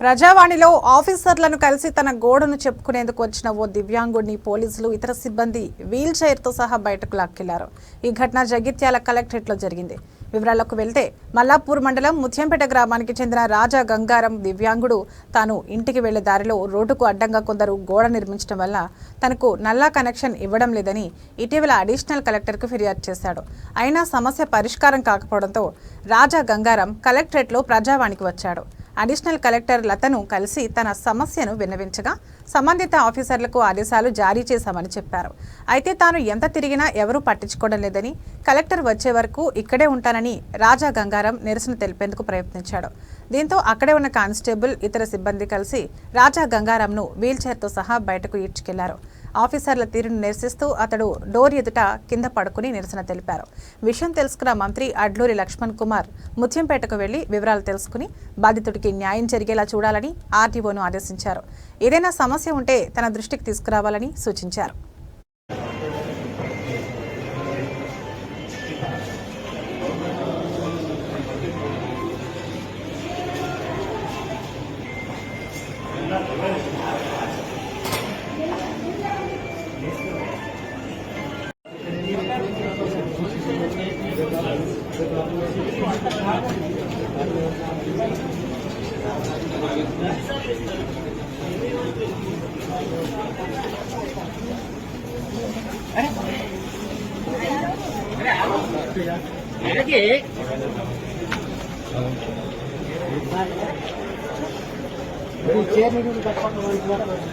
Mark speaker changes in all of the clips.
Speaker 1: ప్రజావాణిలో ఆఫీసర్లను కలిసి తన గోడను చెప్పుకునేందుకు వచ్చిన ఓ దివ్యాంగుడిని పోలీసులు ఇతర సిబ్బంది వీల్ చైర్తో సహా బయటకు లాక్కెళ్ళారు. ఈ ఘటన జగిత్యాల కలెక్టరేట్లో జరిగింది. వివరాలకు వెళ్తే మల్లాపూర్ మండలం ముత్యంపేట గ్రామానికి చెందిన రాజా గంగారం దివ్యాంగుడు తాను ఇంటికి వెళ్ళే దారిలో రోడ్డుకు అడ్డంగా కొందరు గోడ నిర్మించడం వల్ల తనకు నల్లా కనెక్షన్ ఇవ్వడం లేదని ఇటీవల అడిషనల్ కలెక్టర్కు ఫిర్యాదు చేశాడు. అయినా సమస్య పరిష్కారం కాకపోవడంతో రాజా గంగారం కలెక్టరేట్లో ప్రజావాణికి వచ్చాడు. అడిషనల్ కలెక్టర్ లతను కలిసి తన సమస్యను విన్నవించగా సంబంధిత ఆఫీసర్లకు ఆదేశాలు జారీ చేశామని చెప్పారు. అయితే తాను ఎంత తిరిగినా ఎవరూ పట్టించుకోవడం లేదని కలెక్టర్ వచ్చే వరకు ఇక్కడే ఉంటానని రాజా గంగారం నిరసన తెలిపేందుకు ప్రయత్నించాడు. దీంతో అక్కడే ఉన్న కానిస్టేబుల్ ఇతర సిబ్బంది కలిసి రాజా గంగారంను వీల్చైర్తో సహా బయటకు ఈడ్చుకెళ్ళారు. ఆఫీసర్ల తీరును నిరసిస్తూ అతడు డోర్ ఎదుట కింద పడుకుని నిరసన తెలిపారు. విషయం తెలుసుకున్న మంత్రి అడ్లూరి లక్ష్మణ్ కుమార్ ముత్యంపేటకు వెళ్ళి వివరాలు తెలుసుకుని బాధితుడికి న్యాయం జరిగేలా చూడాలని ఆర్టీఓను ఆదేశించారు. ఏదైనా సమస్య ఉంటే తన దృష్టికి తీసుకురావాలని సూచించారు.
Speaker 2: 알게. 우리 제미를 갖고 가는 거야.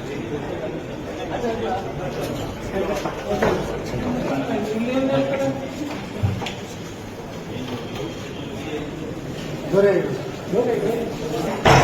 Speaker 2: Adorei. Adorei.